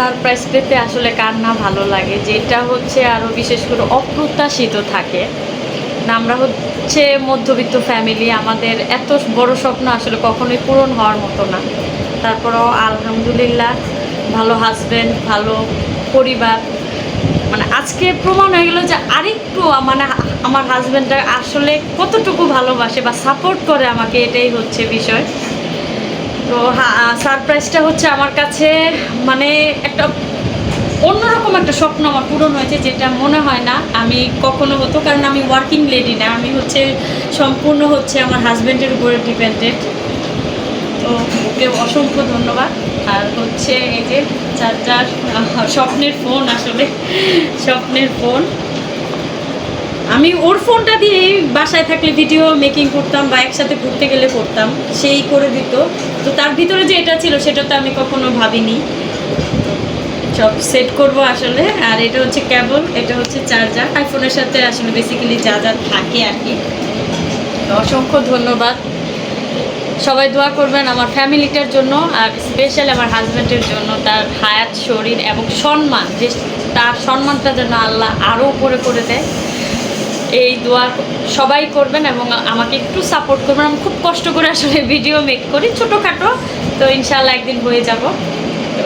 Surprise পেতে আসলে কার না ভালো লাগে? যেটা হচ্ছে আরও বিশেষ করে অপ্রত্যাশিত থাকে। না, আমরা হচ্ছে মধ্যবিত্ত ফ্যামিলি আমাদের এত বড় স্বপ্ন আসলে কখনোই পূরণ হওয়ার মতো না। তারপরেও আলহামদুলিল্লাহ, ভালো হাজব্যান্ড ভালো পরিবার। মানে আজকে প্রমাণ হয়ে গেল যে আরেকটু মানে আমার হাজব্যান্ডটা আসলে কতটুকু ভালোবাসে বা সাপোর্ট করে আমাকে, এটাই হচ্ছে বিষয়। তো সারপ্রাইজটা হচ্ছে আমার কাছে মানে একটা অন্যরকম একটা স্বপ্ন আমার পূরণ হয়েছে যেটা মনে হয় না আমি কখনো হতো, কারণ আমি ওয়ার্কিং লেডি না, আমি হচ্ছে সম্পূর্ণ হচ্ছে আমার হাজব্যান্ডের উপরে ডিপেন্ডেড তো ওকে অসংখ্য ধন্যবাদ। আর হচ্ছে এই যে চার্জার স্বপ্নের ফোন আসলে, স্বপ্নের ফোন আমি ওর ফোনটা দিয়েই বাসায় থাকলে ভিডিও মেকিং করতাম বা একসাথে ঘুরতে গেলে করতাম, সেই করে দিত। তো তার ভিতরে যে এটা ছিল সেটা তো আমি কখনো ভাবিনি। সব সেট করব আসলে। আর এটা হচ্ছে কেবল এটা হচ্ছে চার্জার আইফোনের সাথে আসলে বেসিক্যালি যা যা থাকে আর কি। অসংখ্য ধন্যবাদ। সবাই দোয়া করবেন আমার ফ্যামিলিটার জন্য আর স্পেশাল আমার হাজব্যান্ডের জন্য তার হায়াত, শরীর এবং সম্মান, যে তার সম্মানটা যেন আল্লাহ আরও উপরে করে দেয়। এই দোয়া সবাই করবেন এবং আমাকে একটু সাপোর্ট করবেন। আমি খুব কষ্ট করে আসলে ভিডিও মেক করি, ছোটোখাটো। তো ইনশাল্লাহ একদিন হয়ে যাব। তো